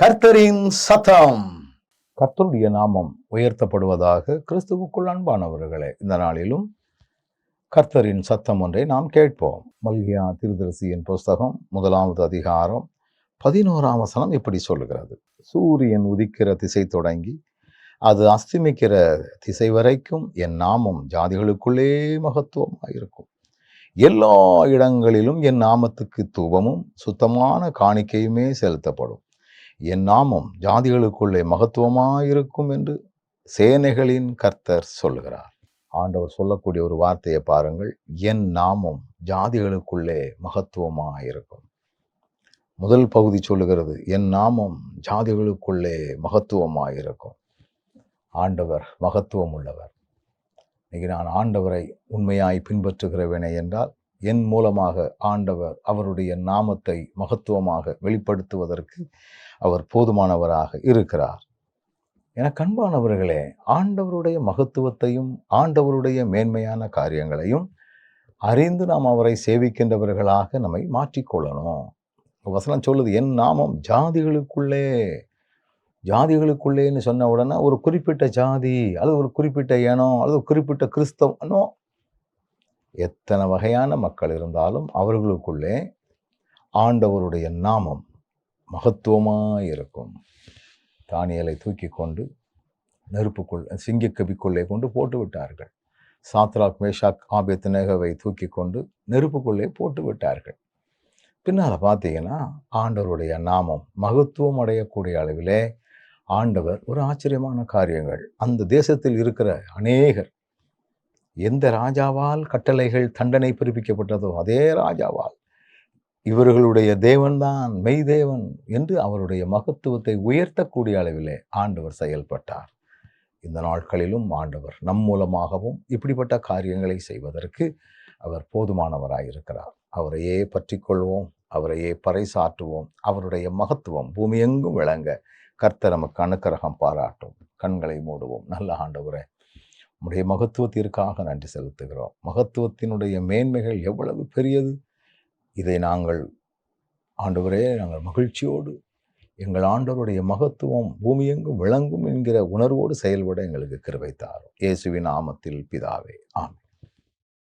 கர்த்தரின் சத்தம். கர்த்தருடைய நாமம் உயர்த்தப்படுவதாக கிறிஸ்துவுக்குள் அன்பானவர்களே இந்த நாளிலும் கர்த்தரின் சத்தம் ஒன்றை நாம் கேட்போம். மல்கியா திருதரிசியின் புஸ்தகம் முதலாவது அதிகாரம் பதினோராம் வசனம் இப்படி சொல்லுகிறது. சூரியன் உதிக்கிற திசை தொடங்கி அது அஸ்தமிக்கிற திசை வரைக்கும் என் நாமம் ஜாதிகளுக்குள்ளே மகத்துவமாயிருக்கும். எல்லா இடங்களிலும் என் நாமத்துக்கு தூபமும் சுத்தமான காணிக்கையுமே செலுத்தப்படும். என் நாமம் ஜாதிகளுக்குள்ளே மகத்துவமாயிருக்கும் என்று சேனைகளின் கர்த்தர் சொல்லுகிறார். ஆண்டவர் சொல்லக்கூடிய ஒரு வார்த்தையை பாருங்கள். என் நாமம் ஜாதிகளுக்குள்ளே மகத்துவமாயிருக்கும். முதல் பகுதி சொல்லுகிறது என் நாமம் ஜாதிகளுக்குள்ளே மகத்துவமாயிருக்கும். ஆண்டவர் மகத்துவம் உள்ளவர் இன்னைக்கு நான் ஆண்டவரை உண்மையாய் பின்பற்றுகிறவனே என்றால் என் மூலமாக ஆண்டவர் அவருடைய நாமத்தை மகத்துவமாக வெளிப்படுத்துவதற்கு அவர் போதுமானவராக இருக்கிறார். என கண்பானவர்களே ஆண்டவருடைய மகத்துவத்தையும் ஆண்டவருடைய மேன்மையான காரியங்களையும் அறிந்து நாம் அவரை சேவிக்கின்றவர்களாக நம்மை மாற்றிக்கொள்ளணும். வசனம் சொல்லுது என் நாமம் ஜாதிகளுக்குள்ளே ஜாதிகளுக்குள்ளேன்னு சொன்ன உடனே ஒரு குறிப்பிட்ட ஜாதி அல்லது ஒரு குறிப்பிட்ட இனம் அல்லது ஒரு குறிப்பிட்ட கிறிஸ்தவனோ எத்தனை வகையான மக்கள் இருந்தாலும் அவர்களுக்குள்ளே ஆண்டவருடைய நாமம் மகத்துவமாக இருக்கும். தானியலை தூக்கி கொண்டு நெருப்புக்குள் சிங்கக்கபிக்குள்ளே கொண்டு போட்டு விட்டார்கள். சாத்ராக் மேஷாக் ஆபியத் நேகவை தூக்கி கொண்டு நெருப்புக்குள்ளே போட்டு விட்டார்கள். பின்னால் பார்த்தீங்கன்னா ஆண்டவருடைய நாமம் மகத்துவம் அடையக்கூடிய அளவிலே ஆண்டவர் ஒரு ஆச்சரியமான காரியங்கள். அந்த தேசத்தில் இருக்கிற அநேகர் எந்த ராஜாவால் கட்டளைகள் தண்டனை பிறப்பிக்கப்பட்டதோ அதே ராஜாவால். இவர்களுடைய தேவன்தான் மெய் தேவன் என்று அவருடைய மகத்துவத்தை உயர்த்தக்கூடிய அளவிலே ஆண்டவர் செயல்பட்டார். இந்த நாட்களிலும் ஆண்டவர் நம் மூலமாகவும் இப்படிப்பட்ட காரியங்களை செய்வதற்கு அவர் போதுமானவராயிருக்கிறார் அவரையே பற்றி கொள்வோம் அவரையே பறைசாற்றுவோம் அவருடைய மகத்துவம் பூமி எங்கும் விளங்க கர்த்தர் நமக்கு அனுக்கிரகம் பாராட்டும். கண்களை மூடுவோம். நல்ல ஆண்டவரே உடைய மகத்துவத்திற்காக நன்றி செலுத்துகிறோம். மகத்துவத்தினுடைய மேன்மைகள் எவ்வளவு பெரியது? இதை நாங்கள் ஆண்டவரே நாங்கள் மகிழ்ச்சியோடு எங்கள் ஆண்டவருடைய மகத்துவம் பூமியெங்கும் விளங்கும் என்கிற உணர்வோடு செயல்பட எங்களுக்கு கிருபை தாரும். இயேசுவின் நாமத்தில் பிதாவே. ஆமே